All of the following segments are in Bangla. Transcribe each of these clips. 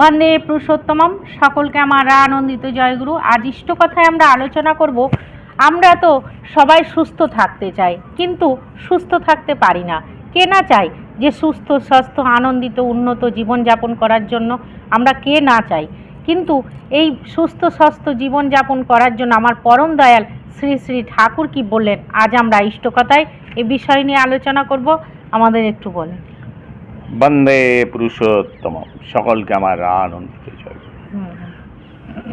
বন্দে পুরুষোত্তমম। সকলকে আমার আনন্দিত জয়গুরু। আজ ইষ্ট কথায় আমরা আলোচনা করব, আমরা তো সবাই সুস্থ থাকতে চাই, কিন্তু সুস্থ থাকতে পারি না। কে না চাই যে সুস্থ, স্বাস্থ্য, আনন্দিত, উন্নত জীবনযাপন করার জন্য আমরা কে না চাই? কিন্তু এই সুস্থ, স্বাস্থ্য জীবনযাপন করার জন্য আমার পরম দয়াল শ্রী শ্রী ঠাকুর কি বললেন? আজ আমরা ইষ্টকথায় এ বিষয় নিয়ে আলোচনা করব। আমাদের একটু বলেন। বন্দে পুরুষোত্তম সকলকে আমার আনন্দিত জয়।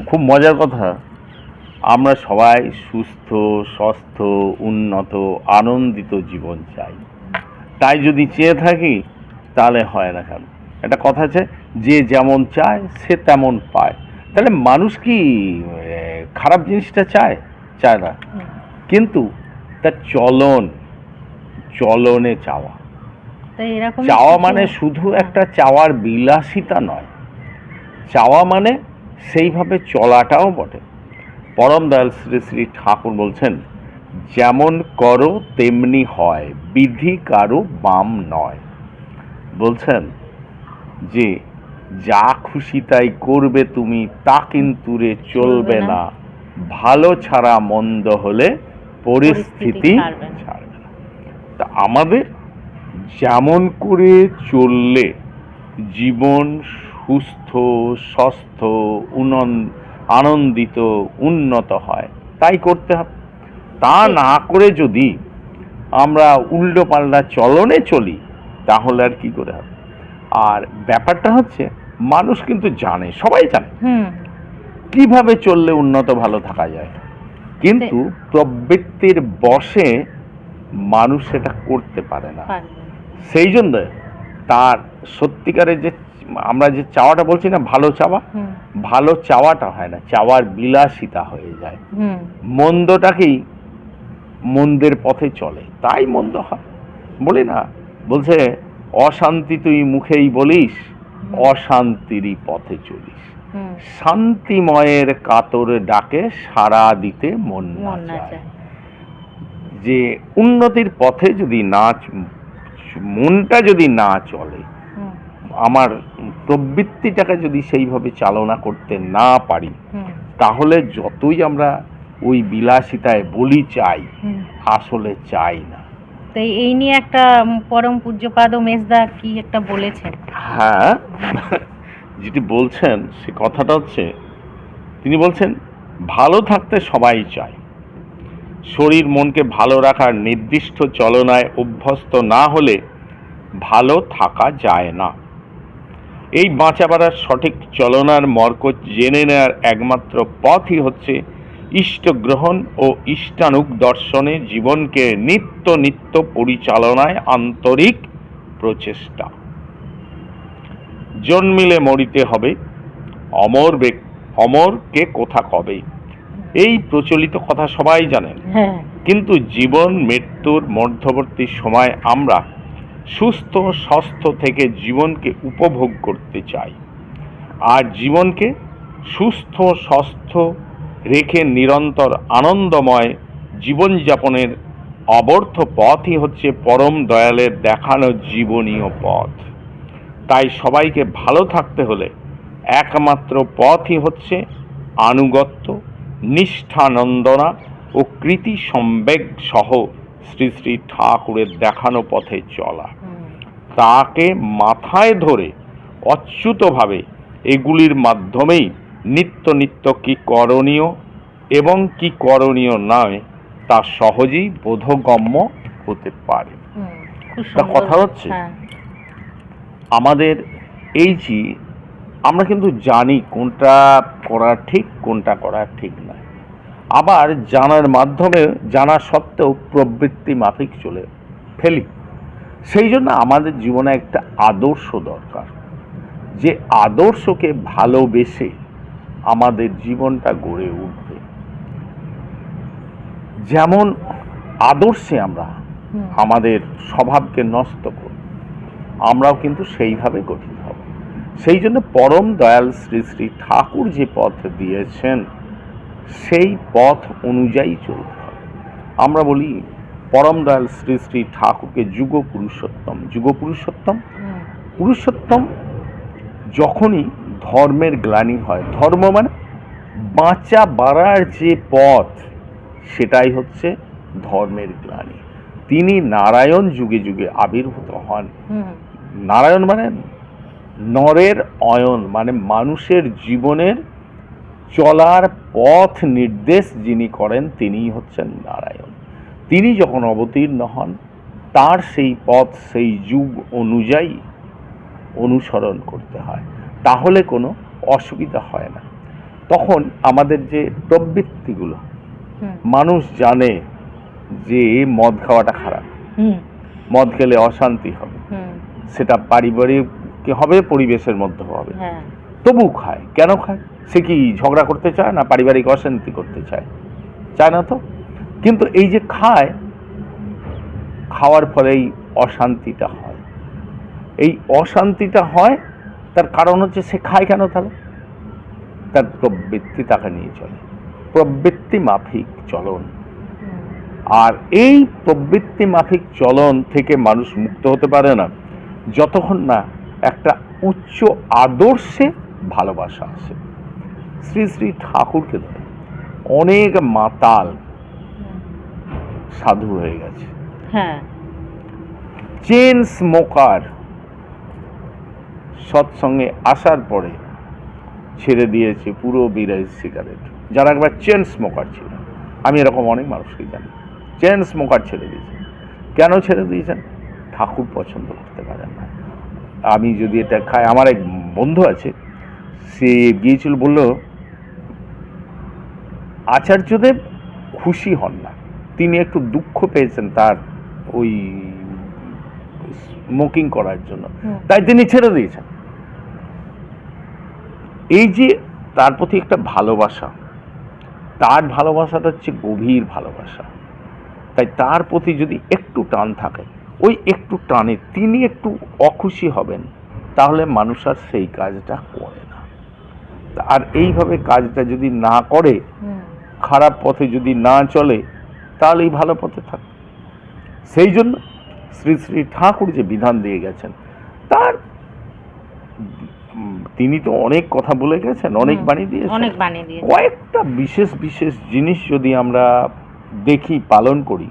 খুব মজার কথা আমরা সবাই সুস্থ স্বস্থ উন্নত আনন্দিত জীবন চাই। তাই যদি চেয়ে থাকি তাহলে হয় না কেন? একটা কথা আছে যে যেমন চায় সে তেমন পায়। তাহলে মানুষ কি খারাপ জিনিসটা চায়? চায় না। কিন্তু তার চলন চলনে চাওয়া। তো এরকম চাওয়া মানে শুধু একটা চাওয়ার বিলাসিতা নয়। চাওয়া মানে সেইভাবে চলাটাও বটে। পরম দয়াল শ্রী শ্রী ঠাকুর বলছেন যেমন করো তেমনি হয় বিধি কারও বাম নয়। বলছেন যে যা খুশি তাই করবে তুমি তা কিন্তু রে চলবে না। ভালো ছাড়া মন্দ হলে পরিস্থিতি ছাড়বে না। তা আমাদের যেমন করে চললে জীবন সুস্থ স্বস্থ উনন- আনন্দিত উন্নত হয়। তাই করতে হবে। তা না করে যদি আমরা উল্টো পাল্টা চলনে চলি তাহলে আর কি করে হবে? আর ব্যাপারটা হচ্ছে মানুষ কিন্তু জানে সবাই জানে। কীভাবে চললে উন্নত ভালো থাকা যায়? কিন্তু প্রবৃত্তির বশে মানুষ সেটা করতে পারে না। সেই জন্য তার সত্যিকারের যে আমরা যে চাওয়াটা বলছি না ভালো চাওয়া ভালো চাওয়াটা হয় না চাওয়ার বিলাসিতা হয়ে যায়। মন্দটাকেই মন্দের পথে চলে তাই মন্দ হয়। বলি না বলছে অশান্তি তুই মুখেই বলিস অশান্তিরই পথে চলিস। শান্তিময়ের কাতর ডাকে সাড়া দিতে মন না চায়। যে উন্নতির পথে যদি না চ- মনটা যদি না চলে আমার প্রবৃত্তিটাকে যদি সেইভাবে চালনা করতে না পারি তাহলে যতই আমরা ওই বিলাসিতায় বলি চাই আসলে চাই না। তো এই নিয়ে একটা পরম পূজ্যপাদ মেজদা কি একটা বলেছেন? হ্যাঁ যেটি বলছেন সে কথাটা হচ্ছে তিনি বলছেন ভালো থাকতে সবাই চায়। শরীর মনকে ভালো রাখার নির্দিষ্ট চলনায় অভ্যস্ত না হলে ভালো থাকা যায় না। এই বাঁচা বাড়ার সঠিক চলনার মর্কজ জেনে নেওয়ার একমাত্র পথই হচ্ছে ইষ্ট গ্রহণ ও ইষ্টানুক দর্শনে জীবনকে নিত্য নিত্য পরিচালনায় আন্তরিক প্রচেষ্টা। জন্মিলে মরিতে হবে, অমর অমরকে কোথা কবে? এই প্রচলিত কথা সবাই জানেন। হ্যাঁ। কিন্তু জীবন মৃত্যুর মধ্যবর্তী সময় আমরা সুস্থ স্বাস্থ্য থেকে জীবনকে উপভোগ করতে চাই। আর জীবনকে সুস্থ স্বাস্থ্য রেখে নিরন্তর আনন্দময় জীবনযাপনের অবর্থ পথই হচ্ছে পরম দয়ালের দেখানো জীবনীয় পথ। তাই সবাইকে ভালো থাকতে হলে একমাত্র পথই হচ্ছে আনুগত্য নিষ্ঠানন্দনা ও কৃতি সম্বেগ সহ শ্রী শ্রী ঠাকুরের দেখানো পথে চলা তাকে মাথায় ধরে অচ্যুতভাবে এগুলির মাধ্যমেই নিত্য নিত্য কি করণীয় এবং কি করণীয় নয় তা সহজেই বোধগম্য হতে পারে। কথা হচ্ছে? হ্যাঁ আমাদের এই যে আমরা কিন্তু জানি কোনটা করা ঠিক কোনটা করা ঠিক নয়। আবার জানার মাধ্যমে জানা সত্ত্বেও প্রবৃত্তি মাফিক চলে ফেলি। সেই জন্য আমাদের জীবনে একটা আদর্শ দরকার। যে আদর্শকে ভালোবেসে আমাদের জীবনটা গড়ে উঠবে। যেমন আদর্শে আমরা আমাদের স্বভাবকে নষ্ট করি আমরাও কিন্তু সেইভাবে গঠিত। সেই জন্য পরম দয়াল শ্রী শ্রী ঠাকুর যে পথ দিয়েছেন সেই পথ অনুযায়ী চলতে হবে। আমরা বলি পরম দয়াল শ্রী শ্রী ঠাকুরকে যুগ পুরুষোত্তম। যুগ পুরুষোত্তম? পুরুষোত্তম যখনই ধর্মের গ্লানি হয়। ধর্ম মানে বাঁচা বাড়ার যে পথ সেটাই হচ্ছে ধর্মের গ্লানি। তিনি নারায়ণ যুগে যুগে আবির্ভূত হন। নারায়ণ মানে নরের অয়ন মানে মানুষের জীবনের চলার পথ নির্দেশ যিনি করেন তিনিই হচ্ছেন নারায়ণ। তিনি যখন অবতীর্ণ হন তার সেই পথ সেই যুগ অনুযায়ী অনুসরণ করতে হয়। তাহলে কোনো অসুবিধা হয় না। তখন আমাদের যে প্রবৃত্তিগুলো মানুষ জানে যে মদ খাওয়াটা খারাপ। মদ খেলে অশান্তি হবে। সেটা পারিবারিক হবে? পরিবেশের মধ্যে হবে। হ্যাঁ। তবু খায়। কেন খায়? সে কি ঝগড়া করতে চায় না পারিবারিক অশান্তি করতে চায়? চায় না তো? কিন্তু এই যে খায় খাওয়ার ফলেই অশান্তিটা হয়। এই অশান্তিটা হয় তার কারণ হচ্ছে সে খায় কেন তাহলে? তার প্রবৃত্তি তাকে নিয়ে চলে। প্রবৃত্তি মাফিক চলন। আর এই প্রবৃত্তি মাফিক চলন থেকে মানুষ মুক্ত হতে পারে না যতক্ষণ না একটা উচ্চ আদর্শে ভালোবাসা আসে শ্রী শ্রী ঠাকুরকে ধরে অনেক মাতাল সাধু হয়ে গেছে। হ্যাঁ। চেন স্মোকার সৎসঙ্গে আসার পরে ছেড়ে দিয়েছে পুরো বিরাজ সিগারেট। যারা একবার চেন স্মোকার ছিল। আমি এরকম অনেক মানুষকে জানি। চেন স্মোকার ছেড়ে দিয়েছেন কেন ছেড়ে দিয়েছেন? ঠাকুর পছন্দ করতে পারেন না। আমি যদি এটা খাই আমার এক বন্ধু আছে সে গিয়েছিল বলল আচার্যদেব খুশি হন না। তিনি একটু দুঃখ পেয়েছেন তার ওই স্মোকিং করার জন্য। তাই তিনি ছেড়ে দিয়েছেন। এই যে তার প্রতি একটা ভালোবাসা তার ভালোবাসাটা হচ্ছে গভীর ভালোবাসা। তাই তার প্রতি যদি একটু টান থাকে ওই একটু টানে তিনি একটু অখুশি হবেন। তাহলে মানুষ আর সেই কাজটা করে না। আর এইভাবে কাজটা যদি না করে খারাপ পথে যদি না চলে তাহলেই ভালো পথে থাকে। সেই জন্য শ্রী শ্রী ঠাকুর যে বিধান দিয়ে গেছেন তার তিনি তো অনেক কথা বলে গেছেন অনেক বাণী দিয়েছেন। অনেক বানিয়ে দিয়েছে কয়েকটা বিশেষ বিশেষ জিনিস যদি আমরা দেখি পালন করি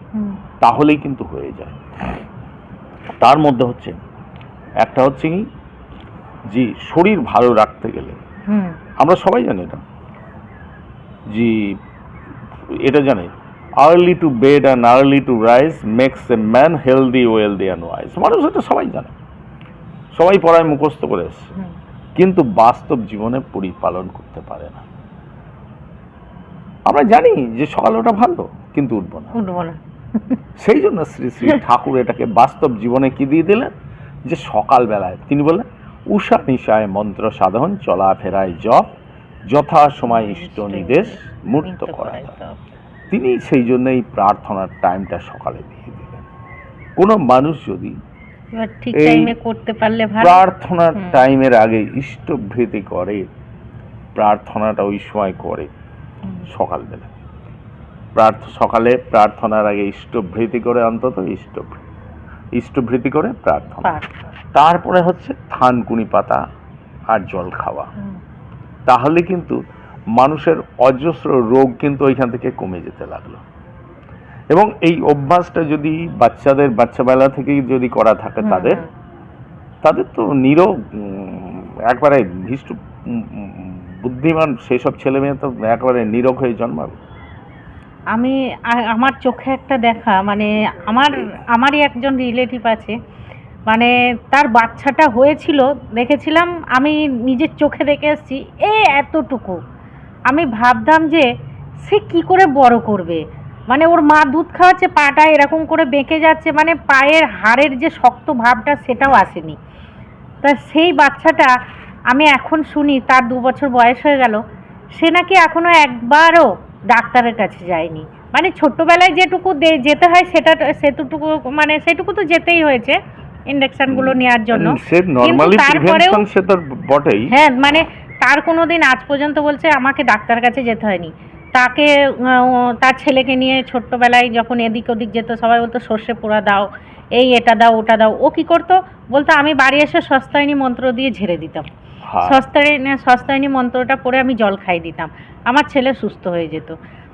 তাহলেই কিন্তু হয়ে যায়। তার মধ্যে হচ্ছে একটা হচ্ছে কি যে শরীর ভালো রাখতে গেলে। আমরা সবাই জানি এটা। যে এটা জানে early to bed and early to rise makes a man healthy wealthy and wise মানুষ এটা সবাই জানে। সবাই পড়ায় মুখস্থ করে এসছে। কিন্তু বাস্তব জীবনে পরিপালন করতে পারে না। আমরা জানি যে সকাল ওটা ভালো কিন্তু উঠবো না। উঠবো না। সেই জন্য শ্রী শ্রী ঠাকুর এটাকে বাস্তব জীবনে কি দিয়ে দিলেন? যে সকালবেলায় তিনি বললেন উষা নিশায় মন্ত্র সাধন চলাফেরায় জপ যথা সময় ইষ্ট নির্দেশ মূর্ত দাও। তিনি সেই জন্য এই প্রার্থনার টাইমটা সকালে দিয়ে দিলেন। কোনো মানুষ যদি প্রার্থনার টাইমের আগে ইষ্টভৃতি করে প্রার্থনাটা ওই সময় করে সকালবেলা। প্রার্থ সকালে প্রার্থনার আগে ইষ্টভৃতি করে অন্তত ইষ্ট ইষ্টভৃতি করে প্রার্থনা। তারপরে হচ্ছে থানকুনি পাতা আর জল খাওয়া। তাহলে কিন্তু মানুষের অজস্র রোগ কিন্তু ওইখান থেকে কমে যেতে লাগল। এবং এই অভ্যাসটা যদি বাচ্চাদের বাচ্চাবেলা থেকেই যদি করা থাকে তাদের তাদের তো নিরোগ একবারে ভীষ্ট বুদ্ধিমান সেসব ছেলে মেয়ে তো একবারে নিরোগ হয়ে জন্মাবে। আমি আমার চোখে একটা দেখা মানে আমার, আমারই একজন রিলেটিভ আছে মানে তার বাচ্চাটা হয়েছিল, দেখেছিলাম, আমি নিজের চোখে দেখে এসেছি, এ এতটুকু। আমি ভাবতাম যে সে কি করে বড় করবে? মানে ওর মা দুধ খাওয়াচ্ছে, পাটা এরকম করে বেঁকে যাচ্ছে মানে পায়ের হাড়ের যে শক্ত ভাবটা সেটাও আসেনি। তা সেই বাচ্চাটা আমি এখন শুনি, তার দু বছর বয়স হয়ে গেল, সে নাকি এখনও একবারও ডাক্তারের কাছে যায়নি। মানে ছোট্টবেলায় যেটুকু যেতে হয় সেটা সেটুকু মানে সেটুকু তো যেতেই হয়েছে ইন্ডাকশনগুলো নেওয়ার জন্য। তারপরেও- বটেই। হ্যাঁ মানে তার কোনো দিন আজ পর্যন্ত বলছে আমাকে ডাক্তার কাছে যেতে হয়নি। তাকে তার ছেলেকে নিয়ে ছোট্টবেলায় যখন এদিক ওদিক যেত সবাই বলতো সর্ষে পোড়া দাও এই এটা দাও ওটা দাও। ও কি করতো? বলতো আমি বাড়ি এসে সস্তায়নি মন্ত্র দিয়ে ঝেড়ে দিতাম। হ্যাঁ। সস্তায়নী মন্ত্রটা পড়ে আমি জল খাই দিতাম। আমার ছেলে সুস্থ হয়ে যেত।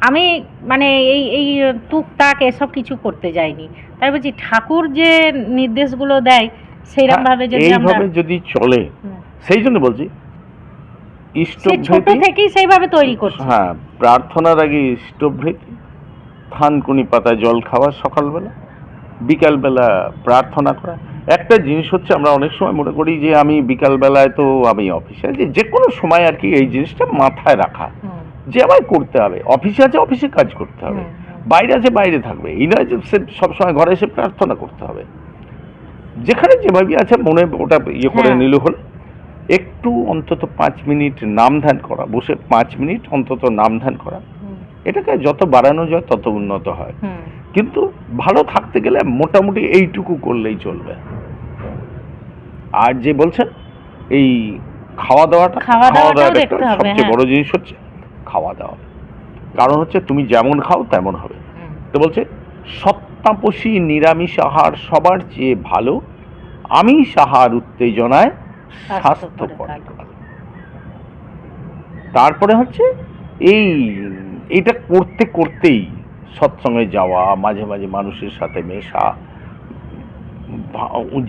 আমি মানে এই এই টুকটাক এসব কিছু করতে যাইনি। তাই বলছি ঠাকুর যে নির্দেশগুলো দেয় সেইরকম ভাবে যদি আমরা যদি চলে সেই জন্য বলছি ছোট থেকেই সেইভাবে তৈরি করছে। হ্যাঁ প্রার্থনার আগে ইষ্টভৃতি থানকুনি পাতায় জল খাওয়া সকালবেলা বিকালবেলা প্রার্থনা করা একটা জিনিস হচ্ছে আমরা অনেক সময় মনে করি যে আমি বিকালবেলায় তো আমি অফিসে যে যে কোনো সময় আর কি এই জিনিসটা মাথায় রাখা। যে আমায় করতে হবে অফিসে আছে অফিসে কাজ করতে হবে। বাইরে আছে বাইরে থাকবে। এই নয় যে সে সবসময় ঘরে এসে প্রার্থনা করতে হবে। যেখানে যেভাবে আছে মনে ওটা ইয়ে করে হ্যাঁ। নিল হলো। একটু অন্তত পাঁচ মিনিট নাম ধ্যান করা বসে পাঁচ মিনিট অন্তত নাম ধ্যান করা এটাকে যত বাড়ানো যায় তত উন্নত হয়। কিন্তু ভালো থাকতে গেলে মোটামুটি এইটুকু করলেই চলবে। আর যে বলছেন এই খাওয়া দাওয়াটা খাওয়া দাওয়াটা সবচেয়ে হ্যাঁ। বড় জিনিস হচ্ছে খাওয়া দাওয়া কারণ হচ্ছে তুমি যেমন খাও তেমন হবে। তো বলছে সত্তাপসী নিরামিষ আহার সবার চেয়ে ভালো। আমি সাহার উত্তেজনায় স্বাস্থ্য স্বাস্থ্যকর তারপরে হচ্ছে এই এটা করতে করতেই সৎসঙ্গে যাওয়া মাঝে মাঝে মানুষের সাথে মেশা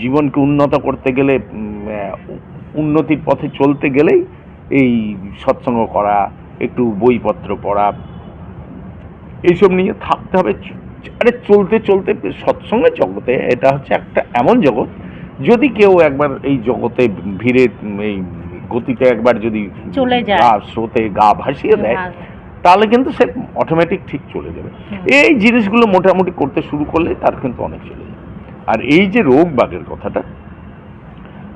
জীবনকে উন্নত করতে গেলে উন্নতির পথে চলতে গেলেই এই সৎসঙ্গ করা একটু বইপত্র পড়া এইসব নিয়ে থাকতে হবে। আরে চলতে চলতে সৎসঙ্গের জগতে এটা হচ্ছে একটা এমন জগৎ যদি কেউ একবার এই জগতে ভিড়ে এই গতিতে একবার যদি চলে যায়। স্রোতে গা ভাসিয়ে দেয় তাহলে কিন্তু সে অটোমেটিক ঠিক চলে যাবে। এই জিনিসগুলো মোটামুটি করতে শুরু করলে তার কিন্তু অনেক চলে যাবে। আর এই যে রোগ বাগের কথাটা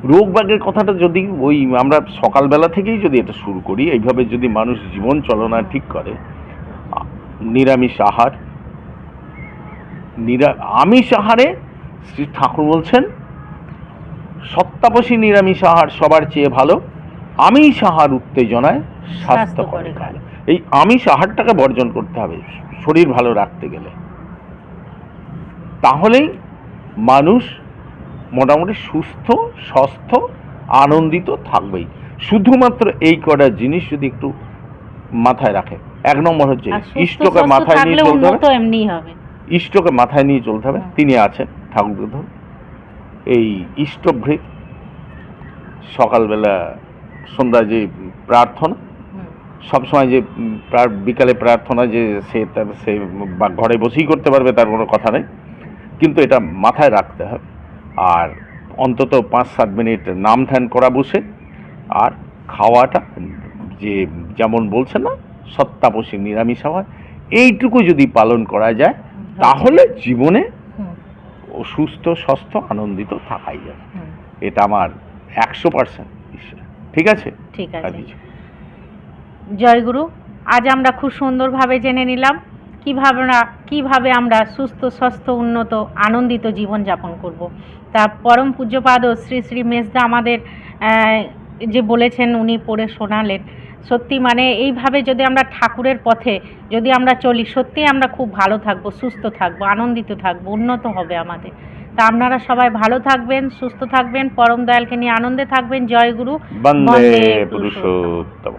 রোগ বাগের কথাটা যদি ওই আমরা সকালবেলা থেকেই যদি এটা শুরু করি এইভাবে যদি মানুষ জীবন চলনা ঠিক করে নিরামিষ আহার নিরা আমিষ আহারে শ্রী ঠাকুর বলছেন সত্তাবশী নিরামিষ আহার সবার চেয়ে ভালো আমিষ আহার উত্তেজনায় স্বাস্থ্য স্বাস্থ্যকর করে এই আমিষ আহারটাকে বর্জন করতে হবে শরীর ভালো রাখতে গেলে। তাহলেই মানুষ মোটামুটি সুস্থ স্বস্থ আনন্দিত থাকবেই। শুধুমাত্র এই কটা জিনিস যদি একটু মাথায় রাখে এক নম্বর হচ্ছে ইষ্টকে মাথায় নিয়ে চলতে হবে। ইষ্টকে মাথায় নিয়ে চলতে হবে। তিনি আছেন ঠাকুরকে ধর এই ইষ্টভৃত সকালবেলা সন্ধ্যায় যে প্রার্থনা সবসময় যে বিকালে প্রার্থনা যে সে তার- সে বা ঘরে বসেই করতে পারবে তার কোনো কথা নেই। কিন্তু এটা মাথায় রাখতে হবে। আর অন্তত পাঁচ সাত মিনিট নাম ধ্যান করা বসে আর খাওয়াটা যে যেমন বলছে না সত্তাবশী নিরামিষ খাওয়া এইটুকু যদি পালন করা যায় তাহলে জীবনে সুস্থ স্বাস্থ্য আনন্দিত থাকাই যাবে। এটা আমার একশো পার্সেন্ট ঠিক আছে? ঠিক আছে। জয়গুরু আজ আমরা খুব সুন্দরভাবে জেনে নিলাম। কীভাবে কীভাবে আমরা সুস্থ স্বাস্থ্য উন্নত আনন্দিত জীবন যাপন করব। তা পরম পূজ্যপাদ শ্রী শ্রী মেজদা আমাদের যে বলেছেন উনি পড়ে শোনালেন সত্যি মানে এইভাবে যদি আমরা ঠাকুরের পথে যদি আমরা চলি সত্যি আমরা খুব ভালো থাকব সুস্থ থাকব আনন্দিত থাকব উন্নত হবে আমাদের। তা আপনারা সবাই ভালো থাকবেন সুস্থ থাকবেন পরম দয়ালকে নিয়ে আনন্দে থাকবেন। জয়গুরু বন্দে বন্দে পুরুষোত্তম।